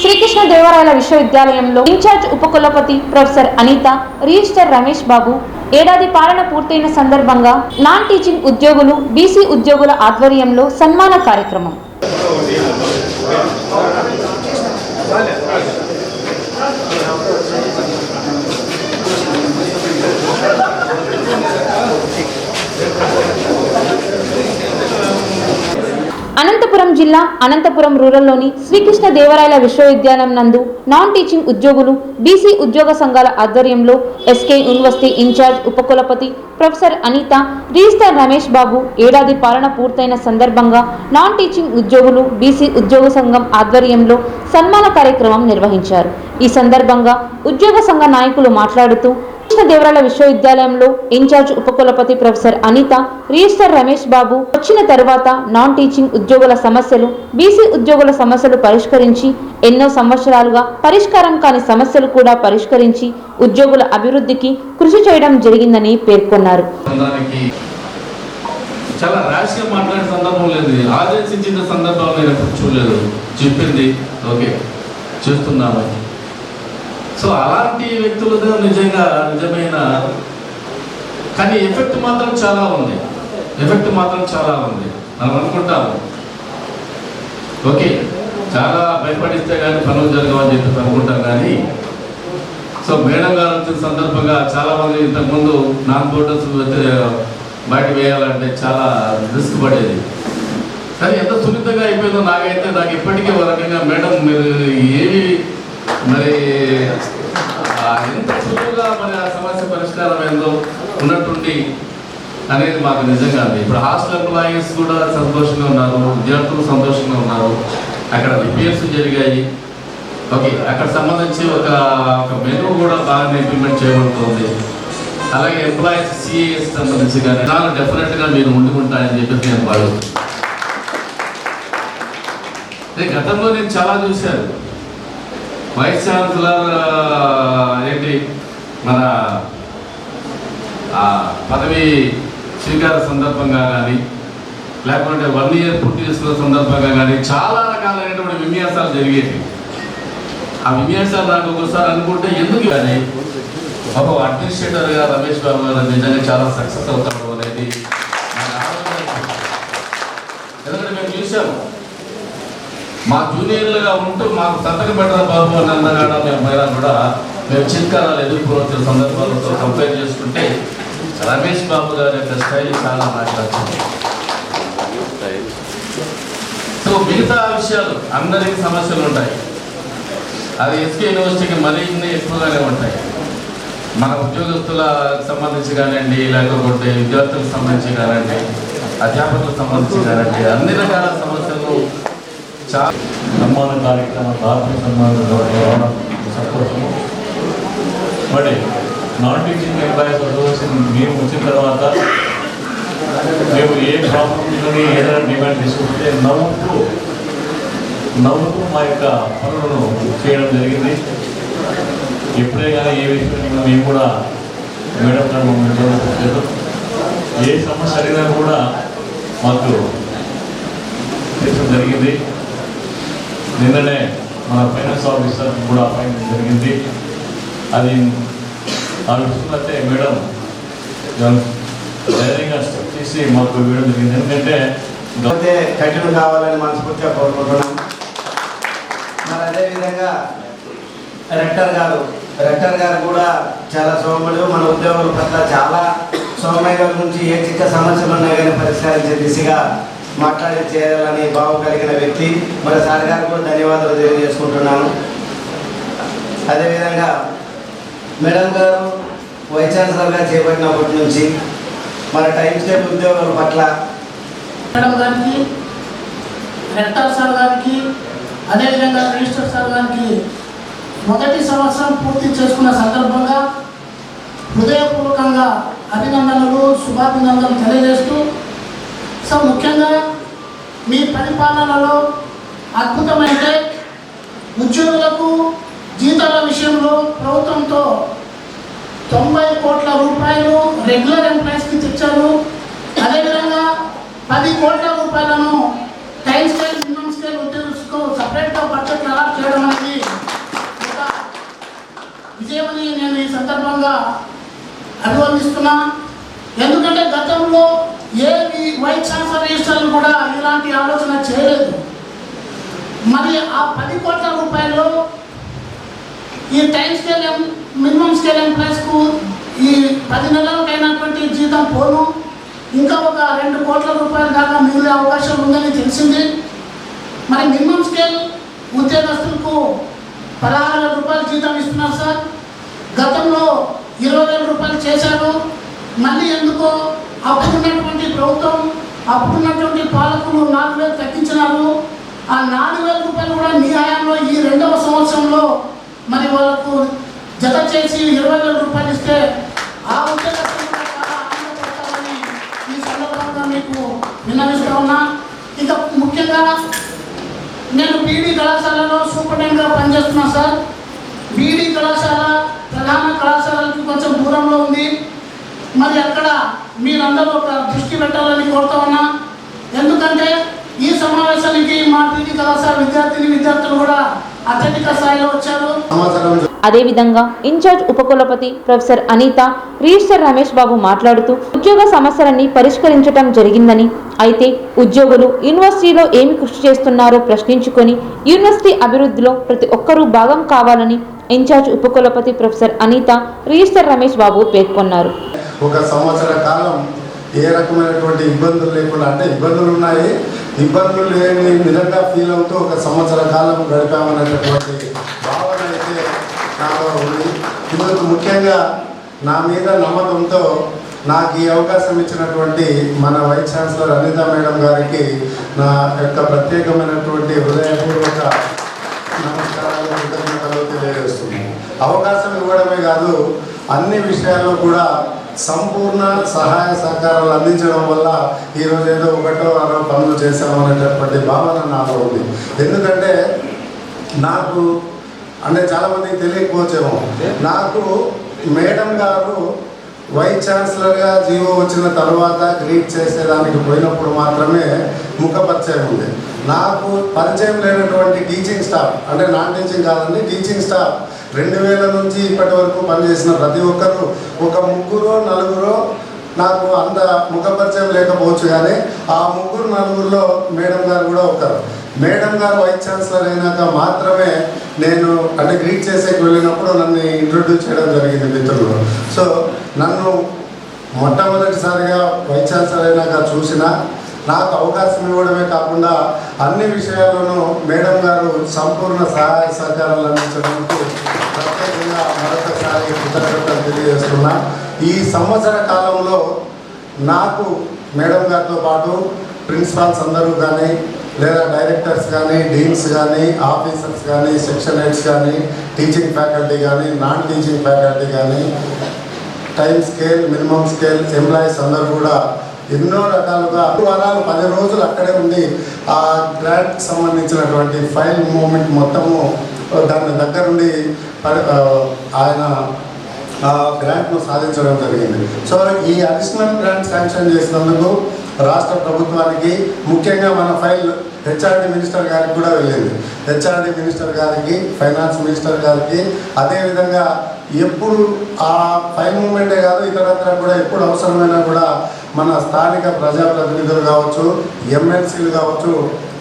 శ్రీకృష్ణ దేవరాయల విశ్వవిద్యాలయంలో ఇన్ఛార్జ్ ఉపకులపతి professor Anitha register Ramesh Babu ఏడాది పాలన పూర్తయిన సందర్భంగా నాన్ టీచింగ్ ఉద్యోగులు బీసీ ఉద్యోగుల ఆధ్వర్యంలో సన్మాన కార్యక్రమం. అనంతపురం జిల్లా అనంతపురం రూరల్లోని శ్రీకృష్ణ దేవరాయల విశ్వవిద్యాలయం నందు నాన్ టీచింగ్ ఉద్యోగులు బీసీ ఉద్యోగ సంఘాల ఆధ్వర్యంలో ఎస్కే యూనివర్సిటీ ఇన్ఛార్జ్ ఉపకులపతి ప్రొఫెసర్ అనిత రిజిస్టర్ రమేష్ బాబు ఏడాది పాలన పూర్తయిన సందర్భంగా నాన్ టీచింగ్ ఉద్యోగులు బీసీ ఉద్యోగ సంఘం ఆధ్వర్యంలో సన్మాన కార్యక్రమం నిర్వహించారు. ఈ సందర్భంగా ఉద్యోగ సంఘ నాయకులు మాట్లాడుతూ కృష్ణదేవరాయల విశ్వవిద్యాలయంలో ఇన్ఛార్జ్ ఉపకులపతి ప్రొఫెసర్ అనిత రిజిస్టర్ రమేష్ బాబు వచ్చిన తరువాత నాన్ టీచింగ్ ఉద్యోగుల సమస్యలు బీసీ ఉద్యోగుల సమస్యలు పరిష్కరించి ఎన్నో సంవత్సరాలుగా పరిష్కారం కాని సమస్యలు కూడా పరిష్కరించి ఉద్యోగుల అభివృద్ధికి కృషి చేయడం జరిగిందని పేర్కొన్నారు. చాలా ర్యాష్గా మాట్లాడే సందర్భం లేదు. ఆదేశించిన సందర్భం నేను చూడలేదు. చెప్పింది ఓకే చేస్తున్నాము సో అలాంటి వ్యక్తులతో నిజంగా నిజమైన కానీ ఎఫెక్ట్ మాత్రం చాలా ఉంది. ఎఫెక్ట్ మాత్రం చాలా ఉంది. మనం అనుకుంటాము. ఓకే చాలా భయపడిస్తే కానీ పనులు జరగవని చెప్పి అనుకుంటాం కానీ సో మేడం గారు వచ్చిన సందర్భంగా చాలా మంది ఇంతకుముందు నాన్ బోర్డర్స్ బయట వేయాలంటే చాలా రిస్క్ పడేది. కానీ ఎంత సున్నితంగా అయిపోయిందో నాకైతే నాకు ఇప్పటికీ ఒక రకంగా మేడం మీరు ఏమి మరి ఎంత సులువుగా మరి ఆ సమస్య పరిష్కారం ఏందో ఉన్నట్టుండి అనేది మాకు నిజంగా ఉంది. ఇప్పుడు హాస్టల్ ఎంప్లాయీస్ కూడా సంతోషంగా ఉన్నారు విద్యార్థులు సంతోషంగా ఉన్నారు. అక్కడ రిపేర్స్ జరిగాయి. ఓకే అక్కడ సంబంధించి ఒక ఒక మెను కూడా బాగా ఇంప్లిమెంట్ చేయబడుతుంది. అలాగే ఎంప్లాయీస్ సిఏఎస్ సంబంధించి కానీ నాకు డెఫినెట్గా మీరు ఉంటాయని చెప్పేసి నేను భావిస్తున్నాను. అదే గతంలో నేను చాలా చూశాను. వైస్ ఛాన్సలర్ ఏంటి? మన పదవి స్వీకార సందర్భంగా కానీ లేకుంటే వన్ ఇయర్ పూర్తి చేసుకున్న సందర్భంగా కానీ చాలా రకాలైనటువంటి విన్యాసాలు జరిగేవి. ఆ విన్యాసాలు నాకు ఒకసారి అనుకుంటే ఎందుకు కానీ ఒక అడ్మినిస్ట్రేటర్గా రమేష్ బాబు గారు నిజంగా చాలా సక్సెస్ అవుతాడు అనేది నాకు ఆలోచన వచ్చింది. ఎందుకంటే మేము చూసాము మా జూనియర్లుగా ఉంటూ మాకు సంతకం పెట్టరా బాబు అని అన్నగాడ మేము పైన కూడా. మేము చిత్కారాలు ఎదుర్కోవచ్చిన సందర్భాలతో కంపేర్ చేసుకుంటే రమేష్ బాబు గారి యొక్క స్టైల్ చాలా మాట్లాడుతుంది. సో మిగతా విషయాలు అందరికీ సమస్యలు ఉంటాయి. అది ఎస్కే యూనివర్సిటీకి మరీ ఇన్ని ఎక్కువగానే ఉంటాయి. మన ఉద్యోగస్తుల సంబంధించి కానివ్వండి లేకపోతే విద్యార్థులకు సంబంధించి కానివ్వండి అధ్యాపకులకు సంబంధించి కానివ్వండి అన్ని రకాల సమస్యలు చాలా సన్మాన కార్యక్రమం దాతృ సన్మానం రావడం సంతోషము మరి నాన్ టీచింగ్ ఎంప్లాయీస్ అసోసియేషన్ మేము వచ్చిన తర్వాత మేము ఏ ప్రాబ్లమ్స్ని ఏదైనా డిమాండ్ తీసుకుంటే నవ్వుతూ నవ్వుతూ మా యొక్క పనులను చేయడం జరిగింది. ఎప్పుడే కానీ ఏ విషయంలో మేము కూడా మేడం గారు మమ్మల్ని చూడలేదు ఏ సమస్య అడిగినా కూడా మాకు తీర్చడం జరిగింది. నిన్ననే మన ఫైనాన్స్ ఆఫీసర్ కూడా అపాయింట్మెంట్ జరిగింది. అది ఆ విషయంలో మేడం ధైర్యంగా స్టెప్ చేసి మాకు ఇవ్వడం జరిగింది. ఎందుకంటే అయితే కంటిన్యూ కావాలని మనస్ఫూర్తిగా కోరుకుంటున్నాం. మరి అదేవిధంగా రెక్టర్ గారు రెక్టర్ గారు కూడా చాలా సోమడు మన ఉద్యోగుల పట్ల చాలా సోమయ్య గురించి ఏ చిక్క సమస్యలు ఉన్నాయి కానీ పరిష్కరించే దిశగా మాట్లాడి చేయాలని భావం కలిగిన వ్యక్తి మరి సార్ గారికి కూడా ధన్యవాదాలు తెలియజేసుకుంటున్నాను. అదేవిధంగా మేడం గారు వైస్ ఛాన్సలర్గా చేపట్టినప్పటి నుంచి మన టైం స్టేట్ ఉద్యోగుల పట్ల మేడం గారికి రెక్టర్ సార్ గారికి అదేవిధంగా రిజిస్టర్ సార్ గారికి మొదటి సంవత్సరం పూర్తి చేసుకున్న సందర్భంగా హృదయపూర్వకంగా అభినందనలు శుభాభినందనలు తెలియజేస్తూ సో ముఖ్యంగా మీ పరిపాలనలో అద్భుతమైతే ఉద్యోగులకు జీతాల విషయంలో ప్రభుత్వంతో తొంభై కోట్ల రూపాయలు రెగ్యులర్ ఎంప్లాయీస్కి తెచ్చారు. అదేవిధంగా పది కోట్ల రూపాయలను టైం స్కేల్ మినిమం స్కేల్ ఉద్యోగస్తులకు సపరేట్గా బడ్జెట్ అలా చేయడం అనేది ఒక విజయమని నేను ఈ సందర్భంగా అభివర్ణిస్తున్నా. ఎందుకంటే గతంలో ఏ వైస్ ఛాన్సలర్ రిజిస్టర్లు కూడా ఇలాంటి ఆలోచన చేయలేదు. మరి ఆ పది కోట్ల రూపాయల్లో ఈ టైం స్కేల్ ఎం మినిమం స్కేల్ ఎంప్లాయీస్కు ఈ పది నెలలకైనటువంటి జీతం పోను. ఇంకా ఒక రెండు కోట్ల రూపాయల దాకా మిగిలే అవకాశం ఉందని తెలిసింది. మరి మినిమం స్కేల్ ఉద్యోగస్తులకు పదహారు వేల రూపాయలు జీతం ఇస్తున్నారు సార్. గతంలో ఇరవై వేల రూపాయలు చేశారు. మళ్ళీ ఎందుకో అప్పుడున్నటువంటి ప్రభుత్వం అప్పుడున్నటువంటి పాలకులు నాలుగు వేలు తగ్గించినారు. ఆ నాలుగు వేల రూపాయలు కూడా మీ హయాంలో ఈ రెండవ సంవత్సరంలో మరి వాళ్ళకు జత చేసి ఇరవై వేల రూపాయలు ఇస్తే ఆ ఉద్యోగస్తులు ఈ సందర్భంగా మీకు విన్నవిస్తా ఉన్నా. ఇంకా ముఖ్యంగా నేను బీడీ కళాశాలలో సూపరింటెండెంట్గా పనిచేస్తున్నా సార్. బీడీ కళాశాల ప్రధాన కళాశాలకి కొంచెం దూరంలో ఉంది మరి అక్కడ ఒక దృష్టి పెట్టాలని కోరుతా ఉన్నా. ఎందుకంటే ఈ సమావేశానికి మా బీడీ కళాశాల విద్యార్థిని విద్యార్థులు కూడా అత్యధిక స్థాయిలో వచ్చారు. అదేవిధంగా ఇన్ఛార్జ్ ఉపకులపతి ప్రొఫెసర్ అనిత రిజిస్టర్ రమేష్ బాబు మాట్లాడుతూ ఉద్యోగ సమస్యలన్నీ పరిష్కరించడం జరిగిందని అయితే ఉద్యోగులు యూనివర్సిటీలో ఏమి కృషి చేస్తున్నారో ప్రశ్నించుకొని యూనివర్సిటీ అభివృద్ధిలో ప్రతి ఒక్కరూ భాగం కావాలని ఇన్ఛార్జ్ ఉపకులపతి ప్రొఫెసర్ అనిత రిజిస్టర్ రమేష్ బాబు పేర్కొన్నారు. ఒక సంవత్సర కాలం ఏ రకమైనటువంటి ఇబ్బందులు లేకుండా అంటే ఇబ్బందులు ఉన్నాయి. ఇబ్బందులు లేని నిజంగా ఫీల్ అవుతూ ఒక సంవత్సర కాలం గడిపామనేటటువంటి భావన అయితే నాలో ఉంది. ఇందుకు ముఖ్యంగా నా మీద నమ్మకంతో నాకు ఈ అవకాశం ఇచ్చినటువంటి మన వైస్ ఛాన్సలర్ అనిత మేడం గారికి నా యొక్క ప్రత్యేకమైనటువంటి హృదయపూర్వక నమస్కారాలు కృతజ్ఞతలు తెలియజేస్తున్నాను. అవకాశం ఇవ్వడమే కాదు అన్ని విషయాల్లో కూడా సంపూర్ణ సహాయ సహకారాలు అందించడం వల్ల ఈరోజు ఏదో ఒకటో అరో పనులు చేశామనేటటువంటి భావన నాలో ఉంది. ఎందుకంటే నాకు అంటే చాలామందికి తెలియకపోవచ్చేమో. నాకు మేడం గారు వైస్ ఛాన్సలర్గా జీవో వచ్చిన తర్వాత గ్రీట్ చేసేదానికి పోయినప్పుడు మాత్రమే ముఖ పరిచయం ఉంది. నాకు పరిచయం లేనటువంటి టీచింగ్ స్టాఫ్ అంటే నాన్ టీచింగ్ కాదండి టీచింగ్ స్టాఫ్ రెండు వేల నుంచి ఇప్పటి వరకు పనిచేసిన ప్రతి ఒక్కరు ఒక ముగ్గురు నలుగురు నాకు అంత ముఖ పరిచయం లేకపోవచ్చు కానీ ఆ ముగ్గురు నలుగురిలో మేడం గారు కూడా ఒకరు. మేడం గారు వైస్ ఛాన్సలర్ అయినాక మాత్రమే నేను అంటే గ్రీట్ చేసేకి వెళ్ళినప్పుడు నన్ను ఇంట్రొడ్యూస్ చేయడం జరిగింది మిత్రులు. సో నన్ను మొట్టమొదటిసారిగా వైస్ ఛాన్సలర్ అయినాక చూసిన నాకు అవకాశం ఇవ్వడమే కాకుండా అన్ని విషయాల్లోనూ మేడం గారు సంపూర్ణ సహాయ సహకారాలు అందించడానికి ప్రత్యేకంగా మరొకసారి కృతజ్ఞతలు తెలియజేస్తున్నా. ఈ సంవత్సర కాలంలో నాకు మేడం గారితో పాటు ప్రిన్సిపాల్స్ అందరూ కానీ లేదా డైరెక్టర్స్ కానీ డీన్స్ కానీ ఆఫీసర్స్ కానీ సెక్షన్ హెడ్స్ కానీ టీచింగ్ ఫ్యాకల్టీ కానీ నాన్ టీచింగ్ ఫ్యాకల్టీ కానీ time scale minimum scale employees అందరూ కూడా ఎన్నో రకాలుగా వారాలు పది రోజులు అక్కడే ఉండి ఆ గ్రాంట్కి సంబంధించినటువంటి ఫైల్ మూమెంట్ మొత్తము దాని దగ్గరుండి పరి- ఆయన ఆ గ్రాంట్ను సాధించడం జరిగింది. సో ఈ అడిషనల్ గ్రాంట్ శాంక్షన్ చేసినందుకు రాష్ట్ర ప్రభుత్వానికి ముఖ్యంగా మన ఫైల్ హెచ్ఆర్డి మినిస్టర్ గారికి కూడా వెళ్ళింది. హెచ్ఆర్డి మినిస్టర్ గారికి ఫైనాన్స్ మినిస్టర్ గారికి అదేవిధంగా ఎప్పుడు ఆ ఫైల్ మూమెంటే కాదు ఇతరత్ర కూడా ఎప్పుడు అవసరమైనా కూడా మన స్థానిక ప్రజాప్రతినిధులు కావచ్చు ఎమ్మెల్సీలు కావచ్చు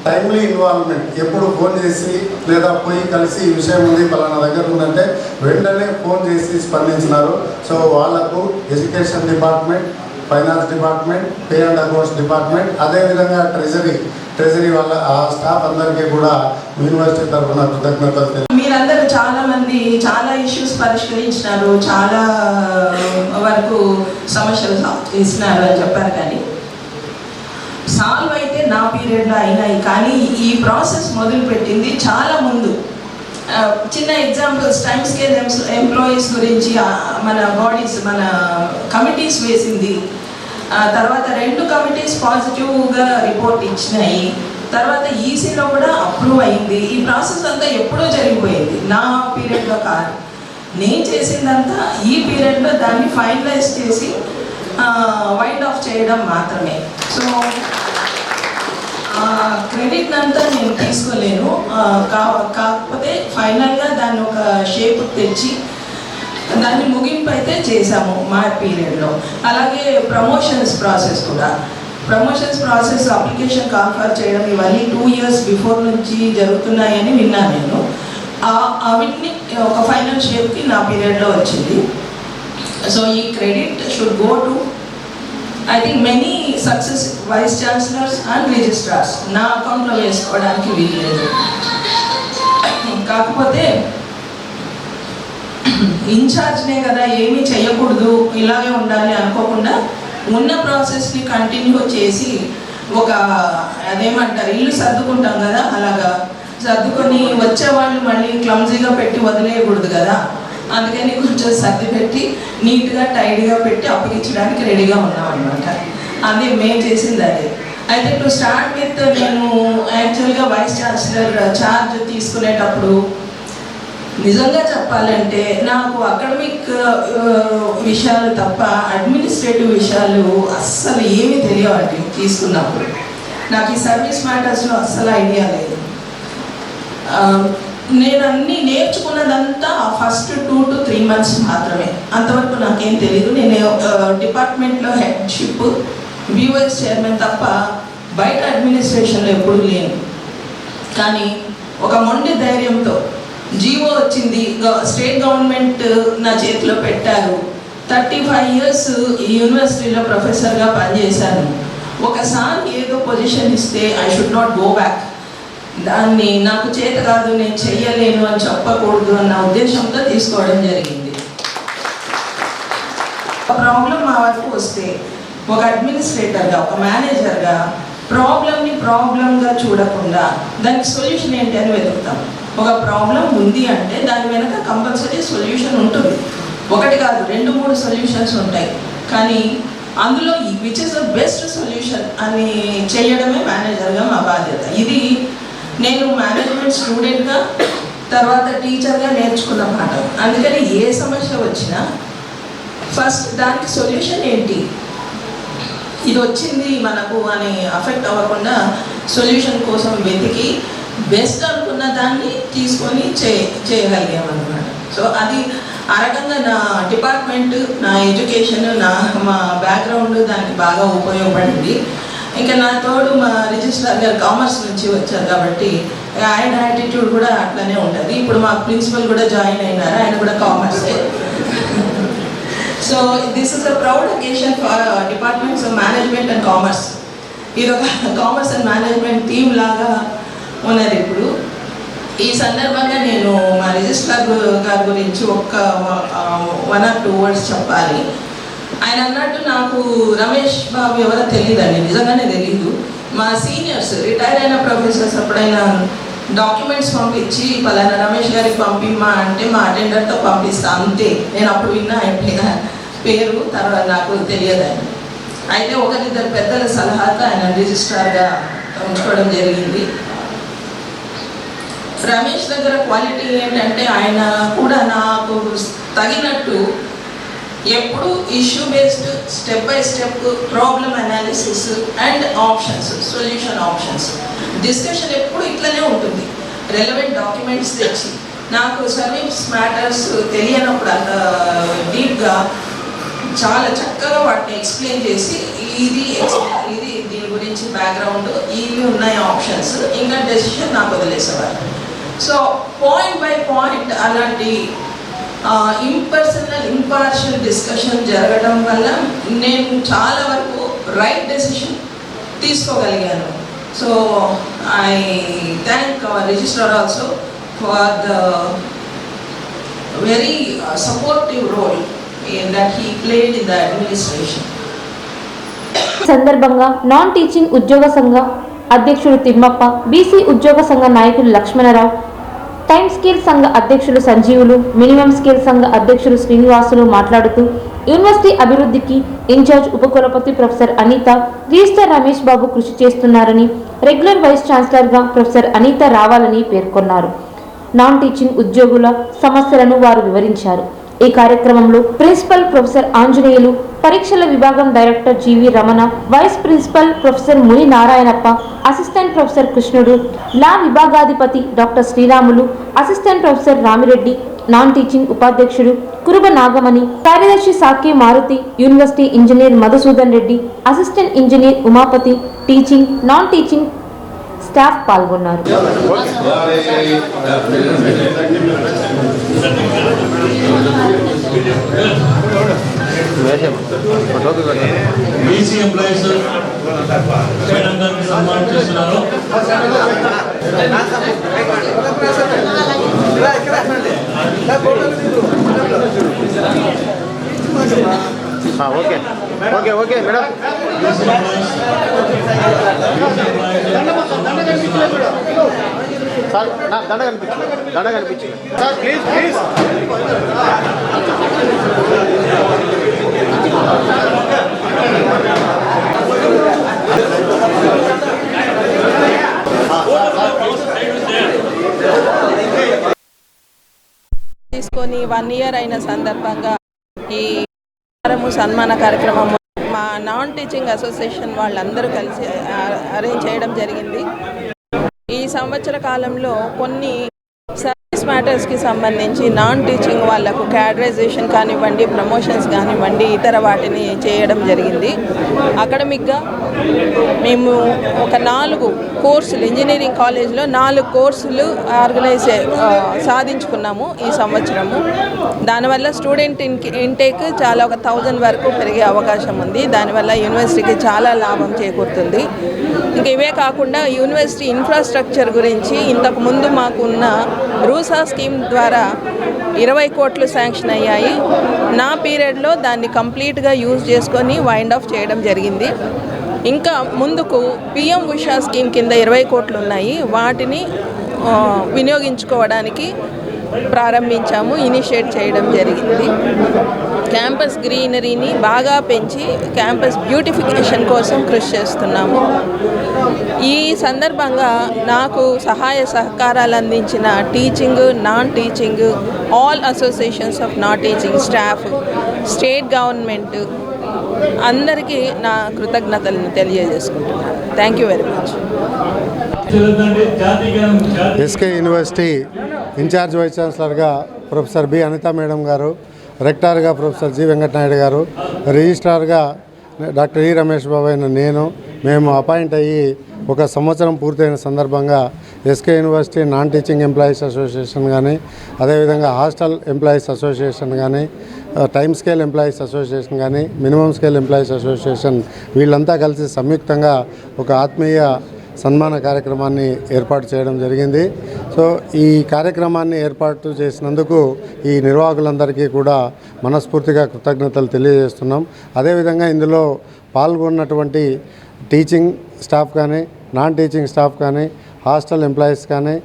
టైమ్లీ ఇన్వాల్వ్మెంట్ ఎప్పుడు ఫోన్ చేసి లేదా పోయి కలిసి ఈ విషయం ఉంది పలానా దగ్గర ఉందంటే వెంటనే ఫోన్ చేసి స్పందించినారు. సో వాళ్ళకు education department finance department pay and accounts department అదేవిధంగా ట్రెజరీ ట్రెజరీ వాళ్ళ ఆ స్టాఫ్ అందరికీ కూడా యూనివర్సిటీ తరఫున కృతజ్ఞతలు మీరందరూ చాలా మంది చాలా ఇష్యూస్ పరిష్కరించినారు చాలా వరకు సమస్యలు సాల్వ్ చేసినారు అని చెప్పారు కానీ సాల్వ్ అయితే నా పీరియడ్లో అయినాయి కానీ ఈ ప్రాసెస్ మొదలుపెట్టింది చాలా ముందు. చిన్న ఎగ్జాంపుల్స్ టైమ్ స్కేల్ ఎంప్లాయీస్ గురించి మన బాడీస్ మన కమిటీస్ వేసింది. తర్వాత రెండు కమిటీస్ పాజిటివ్గా రిపోర్ట్ ఇచ్చినాయి. తర్వాత ఈసీలో కూడా అప్రూవ్ అయింది. ఈ ప్రాసెస్ అంతా ఎప్పుడో జరిగిపోయింది. నా పీరియడ్లో కాదు. నేను చేసిందంతా ఈ పీరియడ్లో దాన్ని ఫైనలైజ్ చేసి వైండ్ ఆఫ్ చేయడం మాత్రమే. సో క్రెడిట్ అంతా నేను తీసుకోలేను. కా కాకపోతే ఫైనల్గా దాన్ని ఒక షేప్ తెచ్చి దాన్ని ముగింపు అయితే చేశాము మా పీరియడ్లో. అలాగే ప్రమోషన్స్ ప్రాసెస్ కూడా. ప్రమోషన్స్ ప్రాసెస్ అప్లికేషన్ కాన్ఫర్ చేయడం ఇవన్నీ టూ ఇయర్స్ బిఫోర్ నుంచి జరుగుతున్నాయని విన్నాను నేను. ఆ- అవిటిని ఒక ఫైనల్ షేప్కి నా పీరియడ్లో వచ్చింది. సో ఈ credit should go to I think many success vice chancellors and registrars. నా అకౌంట్లో వేసుకోవడానికి వీలు లేదు కాకపోతే ఇన్ఛార్జ్నే కదా ఏమీ చేయకూడదు ఇలాగే ఉండాలి అనుకోకుండా ఉన్న ప్రాసెస్ని కంటిన్యూ చేసి ఒక అదేమంటారు ఇల్లు సర్దుకుంటాం కదా అలాగా. సర్దుకొని వచ్చే వాళ్ళు మళ్ళీ క్లమ్జీగా పెట్టి వదిలేయకూడదు కదా. అందుకని కొంచెం సర్ది పెట్టి నీట్గా టైడ్గా పెట్టి అప్పగించడానికి రెడీగా ఉన్నాం అనమాట అది మేము చేసింది అదే. అయితే టు స్టార్ట్ విత్ నేను యాక్చువల్గా వైస్ ఛాన్సలర్ ఛార్జ్ తీసుకునేటప్పుడు నిజంగా చెప్పాలంటే నాకు అకాడమిక్ విషయాలు తప్ప అడ్మినిస్ట్రేటివ్ విషయాలు అస్సలు ఏమీ తెలియవండి తీసుకున్నప్పుడు. నాకు ఈ సర్వీస్ మ్యాటర్స్లో అస్సలు ఐడియా లేదు. నేను అన్ని నేర్చుకున్నదంతా first two to three months మాత్రమే. అంతవరకు నాకేం తెలియదు నేను డిపార్ట్మెంట్లో హెడ్షిప్ బీఓఎస్ చైర్మన్ తప్ప బయట అడ్మినిస్ట్రేషన్లో ఎప్పుడూ లేను. కానీ ఒక మొండి ధైర్యంతో వచ్చింది. స్టేట్ గవర్నమెంట్ నా చేతిలో పెట్టారు. థర్టీ ఫైవ్ ఇయర్స్ ఈ యూనివర్సిటీలో ప్రొఫెసర్గా పనిచేశాను. ఒకసారి ఏదో పొజిషన్ ఇస్తే I should not go back. దాన్ని నాకు చేత కాదు నేను చెయ్యలేను అని చెప్పకూడదు అన్న ఉద్దేశంతో తీసుకోవడం జరిగింది. ప్రాబ్లం మా వరకు వస్తే ఒక అడ్మినిస్ట్రేటర్గా ఒక మేనేజర్గా ప్రాబ్లమ్ని ప్రాబ్లంగా చూడకుండా దానికి సొల్యూషన్ ఏంటి అని వెతుకుతాం. ఒక ప్రాబ్లం ఉంది అంటే దాని వెనక కంపల్సరీ సొల్యూషన్ ఉంటుంది. ఒకటి కాదు రెండు మూడు సొల్యూషన్స్ ఉంటాయి. కానీ అందులో which is the best solution అని చేయడమే మేనేజర్గా మా బాధ్యత. ఇది నేను మేనేజ్మెంట్ స్టూడెంట్గా తర్వాత టీచర్గా నేర్చుకున్న పాఠం. అందుకని ఏ సమస్య వచ్చినా ఫస్ట్ దానికి సొల్యూషన్ ఏంటి? ఇది వచ్చింది మనకు అని అఫెక్ట్ అవ్వకుండా సొల్యూషన్ కోసం వెతికి బెస్ట్ అనుకున్న దాన్ని తీసుకొని చే చేయగలిగామన్నమాట. సో అది ఆ రకంగా నా డిపార్ట్మెంట్ నా ఎడ్యుకేషన్ నా మా బ్యాక్గ్రౌండ్ దానికి బాగా ఉపయోగపడింది. ఇంకా నా తోడు మా రిజిస్ట్రార్ గారు కామర్స్ నుంచి వచ్చారు కాబట్టి ఆయన యాటిట్యూడ్ కూడా అట్లానే ఉంటుంది. ఇప్పుడు మా ప్రిన్సిపల్ కూడా జాయిన్ అయినారు ఆయన కూడా కామర్సే so this is a proud occasion for departments of management and commerce ఇది ఒక కామర్స్ అండ్ మేనేజ్మెంట్ టీమ్ లాగా ఉన్నది ఇప్పుడు. ఈ సందర్భంగా నేను మా రిజిస్ట్రార్ గారి గురించి ఒక్క వన్ ఆర్ టూ వర్డ్స్ చెప్పాలి. ఆయన అన్నట్టు నాకు రమేష్ బాబు ఎవరో తెలియదండి నిజంగానే తెలీదు. మా సీనియర్స్ రిటైర్ అయిన ప్రొఫెసర్స్ ఎప్పుడైనా డాక్యుమెంట్స్ పంపించి పలానా రమేష్ గారికి పంపిమ్మా అంటే మా అటెండర్తో పంపిస్తా. అంతే. నేను అప్పుడు విన్నా ఆయన పేరు తర్వాత నాకు తెలియదు అయితే ఒకరిద్దరు పెద్దల సలహాతో ఆయన రిజిస్ట్రార్గా ఉంచుకోవడం జరిగింది. రమేష్ దగ్గర క్వాలిటీ ఏంటంటే ఆయన కూడా నాకు తగినట్టు ఎప్పుడు issue based step by step problem analysis and options solution options discussion ఎప్పుడు ఇట్లనే ఉంటుంది. రెలవెంట్ డాక్యుమెంట్స్ తెచ్చి నాకు సర్వీస్ మ్యాటర్స్ తెలియనప్పుడు అంత డీప్గా చాలా చక్కగా వాటిని ఎక్స్ప్లెయిన్ చేసి ఇది ఇది దీని గురించి బ్యాక్గ్రౌండ్ ఇవి ఉన్నాయి ఆప్షన్స్ ఇంకా డెసిషన్ నాకు వదిలేసేవారు. సో పాయింట్ బై పాయింట్ అలాంటి ఇంపర్సనల్ ఇంపార్షియల్ డిస్కషన్ జరగడం వల్ల నేను చాలా వరకు right decision తీసుకోగలిగాను. So I thank our register also for the very supportive role that he played in the administration సందర్భంగా నాన్ టీచింగ్ ఉద్యోగ సంఘ అధ్యక్షుడు తిమ్మప్ప బీసీ ఉద్యోగ సంఘ నాయకులు లక్ష్మణరావు టైమ్ స్కేల్ సంఘ అధ్యక్షులు సంజీవులు మినిమం స్కేల్ సంఘ అధ్యక్షులు శ్రీనివాసులు మాట్లాడుతూ యూనివర్సిటీ అభివృద్ధికి ఇన్ఛార్జ్ ఉపకులపతి ప్రొఫెసర్ అనిత రిజిస్టర్ రమేష్ బాబు కృషి చేస్తున్నారని రెగ్యులర్ వైస్ ఛాన్సలర్గా ప్రొఫెసర్ అనిత రావాలని పేర్కొన్నారు. నాన్ టీచింగ్ ఉద్యోగుల సమస్యలను వారు వివరించారు. ఈ కార్యక్రమంలో ప్రిన్సిపల్ ప్రొఫెసర్ ఆంజనేయులు పరీక్షల విభాగం director G V Ramana vice principal professor Muni Narayanappa assistant professor Krishnudu law విభాగాధిపతి doctor Sriramulu assistant professor Ramireddy non teaching ఉపాధ్యక్షుడు కురుబ నాగమణి కార్యదర్శి Saki Maruthi university engineer Madhusudan Reddy assistant engineer Umapathi teaching non teaching staff పాల్గొన్నారు. BC employees madam గారిని సన్మానం చేస్తున్నారు okay. Okay okay madam. Sir నా దండ కనిపించింది దండ కనిపించింది సార్ ప్లీజ్ ప్లీజ్. తీసుకొని వన్ ఇయర్ అయిన సందర్భంగా ఈ సత్కారము సన్మాన కార్యక్రమం మా నాన్ టీచింగ్ అసోసియేషన్ వాళ్ళందరూ కలిసి అరేంజ్ చేయడం జరిగింది. ఈ సంవత్సర కాలంలో కొన్ని స్పోర్ట్స్ మ్యాటర్స్కి సంబంధించి నాన్ టీచింగ్ వాళ్ళకు క్యాడరైజేషన్ కానివ్వండి ప్రమోషన్స్ కానివ్వండి ఇతర వాటిని చేయడం జరిగింది. అకాడమిక్గా మేము ఒక నాలుగు కోర్సులు ఇంజనీరింగ్ కాలేజ్లో నాలుగు కోర్సులు ఆర్గనైజ్ సాధించుకున్నాము ఈ సంవత్సరము. దానివల్ల స్టూడెంట్ ఇన్ ఇంటేక్ చాలా ఒక థౌజండ్ వరకు పెరిగే అవకాశం ఉంది. దానివల్ల యూనివర్సిటీకి చాలా లాభం చేకూరుతుంది. ఇంక ఇవే కాకుండా యూనివర్సిటీ ఇన్ఫ్రాస్ట్రక్చర్ గురించి ఇంతకు ముందు మాకున్న రూసా స్కీమ్ ద్వారా ఇరవై కోట్లు శాంక్షన్ అయ్యాయి. నా పీరియడ్లో దాన్ని కంప్లీట్గా యూజ్ చేసుకొని వైండ్ ఆఫ్ చేయడం జరిగింది. ఇంకా ముందుకు పిఎం ఉషా స్కీమ్ కింద ఇరవై కోట్లు ఉన్నాయి. వాటిని వినియోగించుకోవడానికి ప్రారంభించాము ఇనిషియేట్ చేయడం జరిగింది. క్యాంపస్ గ్రీనరీని బాగా పెంచి క్యాంపస్ బ్యూటిఫికేషన్ కోసం కృషి చేస్తున్నాము. ఈ సందర్భంగా నాకు సహాయ సహకారాలు అందించిన teaching non teaching all associations of non teaching staff state government అందరికీ నా కృతజ్ఞతలను తెలియజేసుకుంటున్నాను. Thank you very much SK university in charge vice ఛాన్సలర్గా professor B Anitha madam గారు రెక్టార్గా ప్రొఫెసర్ జి వెంకటనాయుడు గారు రిజిస్ట్రార్గా డాక్టర్ ఈ రమేష్ బాబు అయిన నేను మేము అపాయింట్ అయ్యి ఒక సంవత్సరం పూర్తయిన సందర్భంగా SK university non teaching employees association కానీ అదేవిధంగా హాస్టల్ ఎంప్లాయీస్ అసోసియేషన్ కానీ టైమ్ స్కేల్ ఎంప్లాయీస్ అసోసియేషన్ కానీ మినిమం స్కేల్ ఎంప్లాయీస్ అసోసియేషన్ వీళ్ళంతా కలిసి సంయుక్తంగా ఒక ఆత్మీయ సన్మాన కార్యక్రమాన్ని ఏర్పాటు చేయడం జరిగింది. సో ఈ కార్యక్రమాన్ని ఏర్పాటు చేసినందుకు ఈ నిర్వాహకులందరికీ కూడా మనస్ఫూర్తిగా కృతజ్ఞతలు తెలియజేస్తున్నాం. అదేవిధంగా ఇందులో పాల్గొన్నటువంటి టీచింగ్ స్టాఫ్ కానీ నాన్ టీచింగ్ స్టాఫ్ కానీ హాస్టల్ ఎంప్లాయీస్ కానీ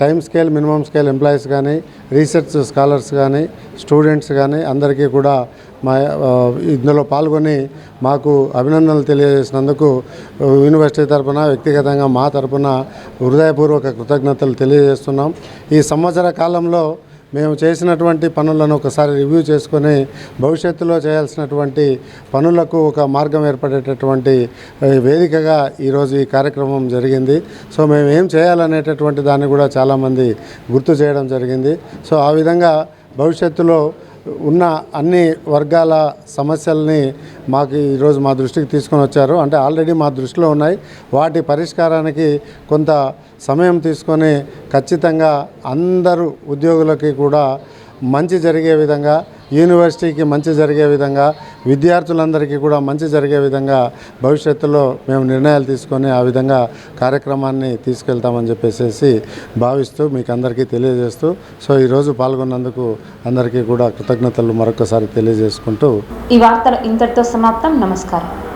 time scale minimum scale employees కానీ రీసెర్చ్ స్కాలర్స్ కానీ స్టూడెంట్స్ కానీ అందరికీ కూడా మా ఇందులో పాల్గొని మాకు అభినందనలు తెలియజేసినందుకు యూనివర్సిటీ తరపున వ్యక్తిగతంగా మా తరపున హృదయపూర్వక కృతజ్ఞతలు తెలియజేస్తున్నాం. ఈ సంవత్సర కాలంలో మేము చేసినటువంటి పనులను ఒకసారి రివ్యూ చేసుకొని భవిష్యత్తులో చేయాల్సినటువంటి పనులకు ఒక మార్గం ఏర్పడేటటువంటి వేదికగా ఈరోజు ఈ కార్యక్రమం జరిగింది. సో మేము ఏం చేయాలనేటటువంటి దాన్ని కూడా చాలామంది గుర్తు చేయడం జరిగింది. సో ఆ విధంగా భవిష్యత్తులో ఉన్న అన్ని వర్గాల సమస్యల్ని మాకు ఈరోజు మా దృష్టికి తీసుకొని వచ్చారు. అంటే ఆల్రెడీ మా దృష్టిలో ఉన్నాయి. వాటి పరిష్కారానికి కొంత సమయం తీసుకొని ఖచ్చితంగా అందరూ ఉద్యోగులకి కూడా మంచి జరిగే విధంగా యూనివర్సిటీకి మంచి జరిగే విధంగా విద్యార్థులందరికీ కూడా మంచి జరిగే విధంగా భవిష్యత్తులో మేము నిర్ణయాలు తీసుకొని ఆ విధంగా కార్యక్రమాన్ని తీసుకెళ్తామని చెప్పేసి భావిస్తూ మీకు అందరికీ తెలియజేస్తూ సో ఈరోజు పాల్గొన్నందుకు అందరికీ కూడా కృతజ్ఞతలు మరొకసారి తెలియజేసుకుంటూ ఈ వార్తలు ఇంతటితో సమాప్తం. నమస్కారం.